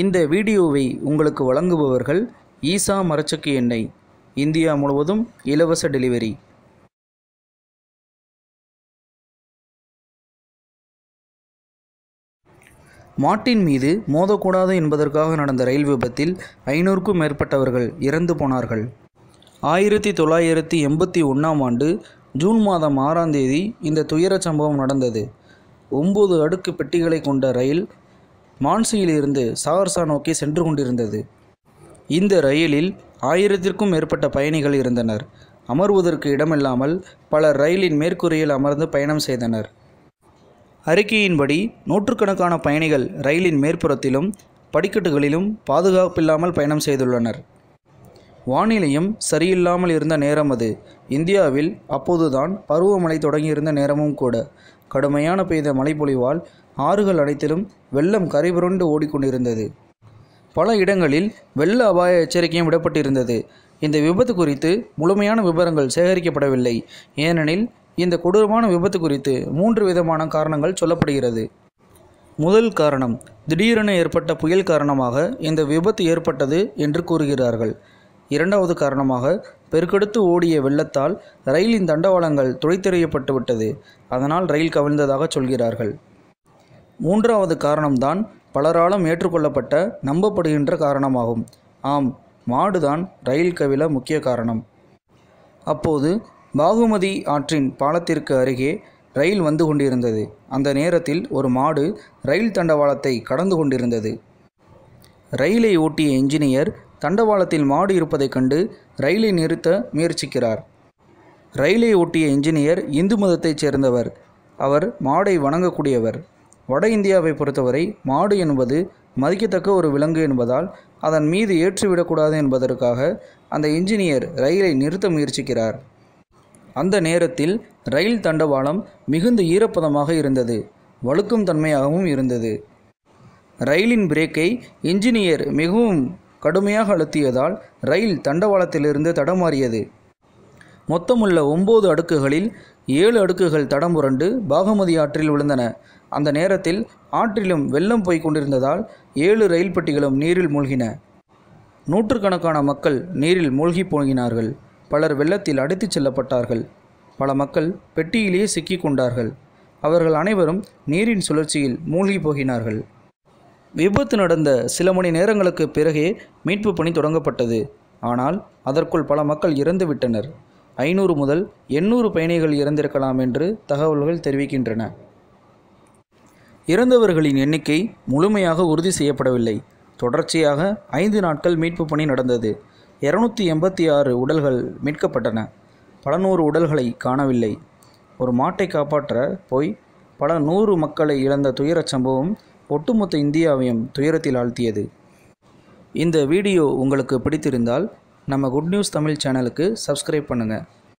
இந்த வீடியோவை உங்களுக்கு வழங்குபவர்கள் ஈசா மரச்சக்கு எண்ணெய் இந்தியா முழுவதும் இலவச டெலிவரி. மாட்டின் மீது மோதக்கூடாது என்பதற்காக நடந்த ரயில் விபத்தில் ஐநூறுக்கும் மேற்பட்டவர்கள் இறந்து போனார்கள். ஆயிரத்தி தொள்ளாயிரத்தி எண்பத்தி ஒன்றாம் ஆண்டு ஜூன் மாதம் ஆறாம் தேதி இந்த துயரச் சம்பவம் நடந்தது. ஒம்பது அடுக்கு பெட்டிகளை கொண்ட ரயில் மான்சியிலிருந்து சாகர்சா நோக்கி சென்று கொண்டிருந்தது. இந்த ரயிலில் ஆயிரத்திற்கும் மேற்பட்ட பயணிகள் இருந்தனர். அமர்வதற்கு இடமில்லாமல் பலர் ரயிலின் மேற்கூரையில் அமர்ந்து பயணம் செய்தனர். அறிக்கையின்படி நூற்றுக்கணக்கான பயணிகள் ரயிலின் மேற்புறத்திலும் படிக்கட்டுகளிலும் பாதுகாப்பில்லாமல் பயணம் செய்துள்ளனர். வானிலையும் சரியில்லாமல் இருந்த நேரம் அது. இந்தியாவில் அப்போதுதான் பருவமழை தொடங்கியிருந்த நேரமும் கூட. கடுமையான பெய்த மழைப்பொழிவால் ஆறுகள் அனைத்திலும் வெள்ளம் கரைபுரண்டு ஓடிக்கொண்டிருந்தது. பல இடங்களில் வெள்ள அபாய எச்சரிக்கையும் விடப்பட்டிருந்தது. இந்த விபத்து குறித்து முழுமையான விவரங்கள் சேகரிக்கப்படவில்லை. ஏனெனில் இந்த கொடூரமான விபத்து குறித்து மூன்று விதமான காரணங்கள் சொல்லப்படுகிறது. முதல் காரணம் திடீரென ஏற்பட்ட புயல் காரணமாக இந்த விபத்து ஏற்பட்டது என்று கூறுகிறார்கள். இரண்டாவது காரணமாக பெருக்கெடுத்து ஓடிய வெள்ளத்தால் ரயிலின் தண்டவாளங்கள் துடைத்தெறியப்பட்டு விட்டது அதனால் ரயில் கவிழ்ந்ததாக சொல்கிறார்கள். மூன்றாவது காரணம்தான் பலராலும் ஏற்றுக்கொள்ளப்பட்ட நம்பப்படுகின்ற காரணமாகும். ஆம் மாடுதான் ரயில் கவிழ முக்கிய காரணம். அப்போது பாகுமதி ஆற்றின் பாலத்திற்கு அருகே ரயில் வந்து கொண்டிருந்தது. அந்த நேரத்தில் ஒரு மாடு ரயில் தண்டவாளத்தை கடந்து கொண்டிருந்தது. ரயிலை ஓட்டிய என்ஜினியர் தண்டவாளத்தில் மாடு இருப்பதைக் கண்டு ரயிலை நிறுத்த முயற்சிக்கிறார். ரயிலை ஓட்டிய என்ஜினியர் இந்து மதத்தைச் சேர்ந்தவர். அவர் மாடை வணங்கக்கூடியவர். வட இந்தியாவை பொறுத்தவரை மாடு என்பது மதிக்கத்தக்க ஒரு விலங்கு என்பதால் அதன் மீது ஏற்றிவிடக்கூடாது என்பதற்காக அந்த இன்ஜினியர் ரயிலை நிறுத்த முயற்சிக்கிறார். அந்த நேரத்தில் ரயில் தண்டவாளம் மிகுந்த ஈரப்பதமாக இருந்தது வழுக்கும் தன்மையாகவும் இருந்தது. ரயிலின் பிரேக்கை இன்ஜினியர் மிகவும் கடுமையாக அழுத்தியதால் ரயில் தண்டவாளத்திலிருந்து தடமாறியது. மொத்தமுள்ள ஒம்பது அடுக்குகளில் ஏழு அடுக்குகள் தடமுரண்டு பாகமதி ஆற்றில் விழுந்தன. அந்த நேரத்தில் ஆற்றிலும் வெள்ளம் போய்க் கொண்டிருந்ததால் ஏழு ரயில் பெட்டிகளும் நீரில் மூழ்கின. நூற்றுக்கணக்கான மக்கள் நீரில் மூழ்கி போகினார்கள் பலர் வெள்ளத்தில் அடித்துச் செல்லப்பட்டார்கள். பல மக்கள் பெட்டியிலேயே சிக்கிக் கொண்டார்கள். அவர்கள் அனைவரும் நீரின் சுழற்சியில் மூழ்கி போகினார்கள். விபத்து நடந்த சில மணி நேரங்களுக்கு பிறகே மீட்பு பணி தொடங்கப்பட்டது. ஆனால் அதற்குள் பல மக்கள் இறந்துவிட்டனர் ஐநூறு முதல் எண்ணூறு பயணிகள் இறந்திருக்கலாம் என்று தகவல்கள் தெரிவிக்கின்றன. இறந்தவர்களின் எண்ணிக்கை முழுமையாக உறுதி செய்யப்படவில்லை. தொடர்ச்சியாக ஐந்து நாட்கள் மீட்பு பணி நடந்தது. இருநூத்தி எண்பத்தி ஆறு உடல்கள் மீட்கப்பட்டன. பல நூறு உடல்களை காணவில்லை. ஒரு மாட்டை காப்பாற்ற போய் பல நூறு மக்களை இழந்த துயரச் சம்பவம் ஒட்டுமொத்த இந்தியாவையும் துயரத்தில் ஆழ்த்தியது. இந்த வீடியோ உங்களுக்கு பிடித்திருந்தால் நம்ம குட் நியூஸ் தமிழ் சேனலுக்கு சப்ஸ்கிரைப் பண்ணுங்கள்